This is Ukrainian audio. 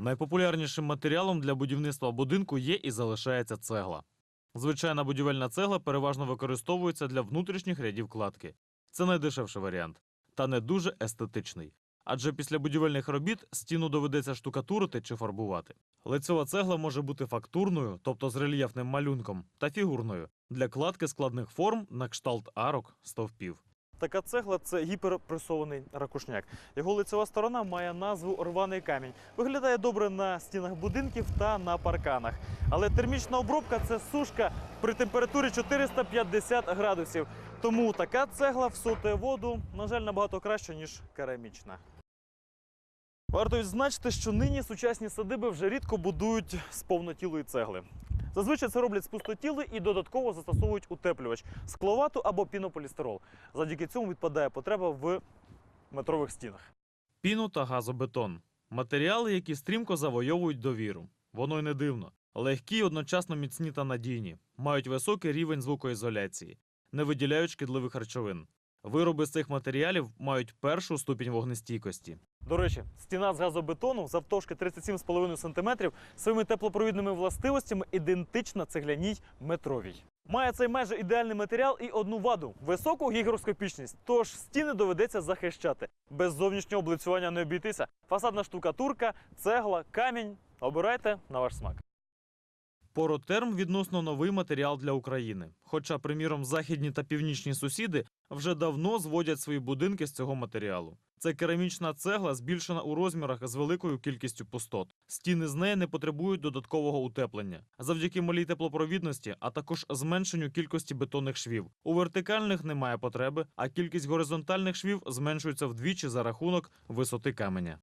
Найпопулярнішим матеріалом для будівництва будинку є і залишається цегла. Звичайна будівельна цегла переважно використовується для внутрішніх рядів кладки. Це найдешевший варіант, та не дуже естетичний. Адже після будівельних робіт стіну доведеться штукатурити чи фарбувати. Лицьова цегла може бути фактурною, тобто з рельєфним малюнком, та фігурною для кладки складних форм на кшталт арок, стовпів. Така цегла це гіперпресований ракушняк. Його лицева сторона має назву рваний камінь. Виглядає добре на стінах будинків та на парканах. Але термічна обробка це сушка при температурі 450 градусів. Тому така цегла всотує воду, на жаль, набагато краще, ніж керамічна. Варто відзначити, що нині сучасні садиби вже рідко будують з повнотілої цегли. Зазвичай це роблять з пустотіли і додатково застосовують утеплювач скловату або пінополістирол. Завдяки цьому відпадає потреба в метрових стінах. Піну та газобетон матеріали, які стрімко завойовують довіру. Воно й не дивно. Легкі, одночасно міцні та надійні, мають високий рівень звукоізоляції, не виділяють шкідливих речовин. Вироби з цих матеріалів мають першу ступінь вогнестійкості. До речі, стіна з газобетону завтовшки 37,5 см своїми теплопровідними властивостями ідентична цегляній метровій. Має цей майже ідеальний матеріал і одну ваду високу гігроскопічність. Тож стіни доведеться захищати. Без зовнішнього облицювання не обійтися. Фасадна штукатурка, цегла, камінь. Обирайте на ваш смак. Поротерм відносно новий матеріал для України. Хоча, приміром, західні та північні сусіди вже давно зводять свої будинки з цього матеріалу. Це керамічна цегла, збільшена у розмірах з великою кількістю пустот. Стіни з неї не потребують додаткового утеплення. Завдяки малій теплопровідності, а також зменшенню кількості бетонних швів. У вертикальних немає потреби, а кількість горизонтальних швів зменшується вдвічі за рахунок висоти каменя.